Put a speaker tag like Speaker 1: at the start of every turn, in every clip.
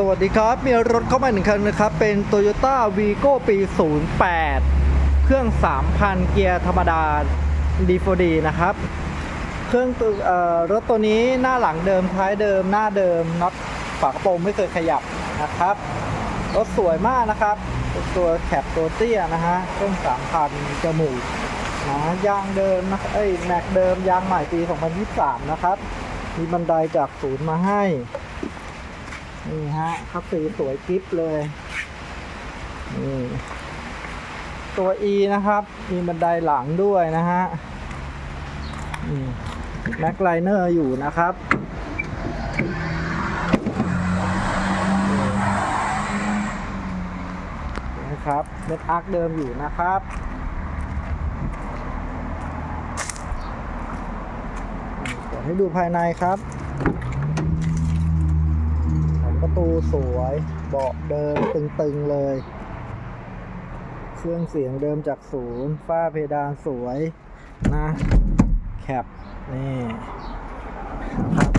Speaker 1: สวัสดีครับ มีรถเข้ามาหนึ่งคันนะครับ เป็น Toyota Vigo ปี 08 เครื่อง 3,000 เกียร์ธรรมดา D4D นะครับ เครื่องตัวเอ่อรถตัวนี้หน้าหลังเดิมท้ายเดิมหน้าเดิมน็อตฝากระโปรงไม่เคยขยับนะครับ รถสวยมากนะครับ ตัวแคปตัวเตี้ยนะฮะ เครื่อง 3,000 จมูกนะยางเดิมนะเอ้ยแม็กเดิมยางใหม่ปี 2023 นะครับ มีบันไดจากศูนย์มาให้ นี่ฮะคับสีสวยกิ๊บเลยนี่ตัว E นะครับ มีบันไดหลังด้วยนะฮะแม็กไลเนอร์อยู่นะครับนี่นะครับเม็ดอาร์คเดิมอยู่นะครับให้ดูภายในครับ ประ ตูสวย เบาะเดิมตึงๆเลย เครื่องเสียงเดิมจากศูนย์ ฝ้าเพดานสวยนะ แคปนี่ครับ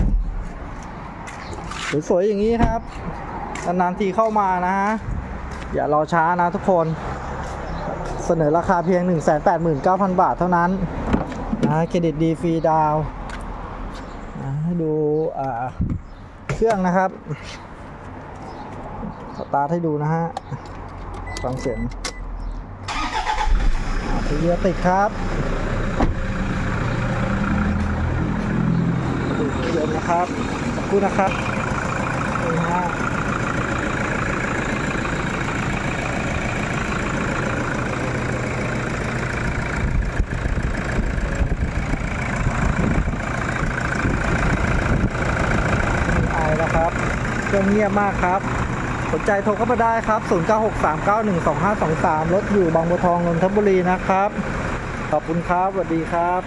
Speaker 1: สวยๆอย่างนี้ครับนานๆทีเข้ามานะฮะ อย่ารอช้านะทุกคน เสนอราคาเพียง 189,000 บาทเท่านั้นนะเครดิตดีฟรีดาวนะดูเครื่องนะครับ สตาร์ทให้ดูนะฮะ ฟังเสียงทีเดียวติดครับดูเดิมนะครับขอบคุณนะครับนี่ฮะมีไอนะครับเครื่องเงียบมากครับ สนใจโทรเข้ามาได้ครับ 0963912523 รถอยู่บางบัวทองนนทบุรีนะครับ ขอบคุณครับ สวัสดีครับ